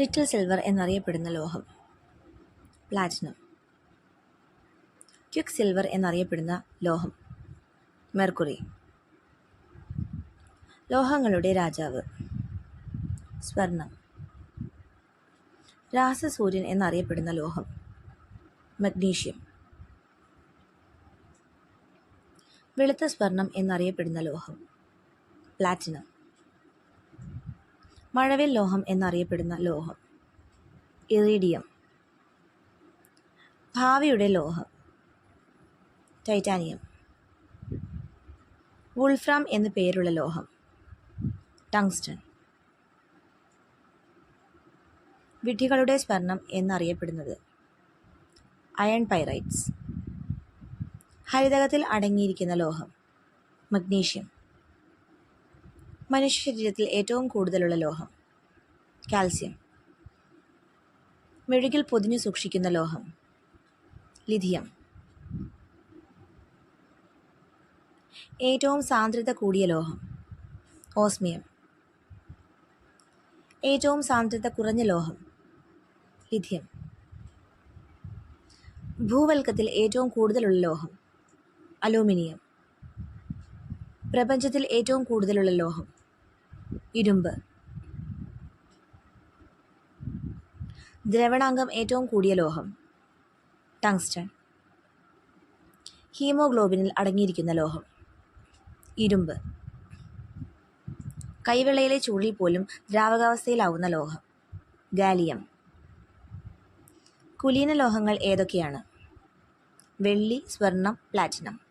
Little silver എന്നറിയപ്പെടുന്ന ലോഹം. Platinum. Quick silver എന്നറിയപ്പെടുന്ന ലോഹം. മെർക്കുറി. ലോഹങ്ങളുടെ രാജാവ്. സ്വർണം. രാസസൂര്യൻ എന്നറിയപ്പെടുന്ന ലോഹം. മഗ്നീഷ്യം. വെളുത്ത സ്വർണം എന്നറിയപ്പെടുന്ന ലോഹം. പ്ലാറ്റിനം. മഴവിൽ ലോഹം എന്നറിയപ്പെടുന്ന ലോഹം. ഇറീഡിയം. ഭാവിയുടെ ലോഹം. ടൈറ്റാനിയം. വുൾഫ്രാം എന്ന് പേരുള്ള ലോഹം. ടങ്സ്റ്റൺ. വിഡ്ഢികളുടെ സ്വർണം എന്നറിയപ്പെടുന്നത് അയൺ പൈറൈറ്റ്സ്. ഹരിതകത്തിൽ അടങ്ങിയിരിക്കുന്ന ലോഹം. മഗ്നീഷ്യം. മനുഷ്യ ശരീരത്തിൽ ഏറ്റവും കൂടുതലുള്ള ലോഹം. കാൽസ്യം. മെഴുകിൽ പൊതിഞ്ഞു സൂക്ഷിക്കുന്ന ലോഹം. ലിഥിയം. ഏറ്റവും സാന്ദ്രത കൂടിയ ലോഹം. ഓസ്മിയം. ഏറ്റവും സാന്ദ്രത കുറഞ്ഞ ലോഹം. ലിഥിയം. ഭൂവൽക്കത്തിൽ ഏറ്റവും കൂടുതലുള്ള ലോഹം. അലൂമിനിയം. പ്രപഞ്ചത്തിൽ ഏറ്റവും കൂടുതലുള്ള ലോഹം. ഇരുമ്പ്. ദ്രവണാംഗം ഏറ്റവും കൂടിയ ലോഹം. ടങ്സ്റ്റൺ. ഹീമോഗ്ലോബിനിൽ അടങ്ങിയിരിക്കുന്ന ലോഹം. ഇരുമ്പ്. കൈവെള്ളയിലെ ചൂടിൽ പോലും ദ്രാവകാവസ്ഥയിലാവുന്ന ലോഹം. ഗാലിയം. കുലീന ലോഹങ്ങൾ ഏതൊക്കെയാണ്? വെള്ളി സ്വർണം പ്ലാറ്റിനം.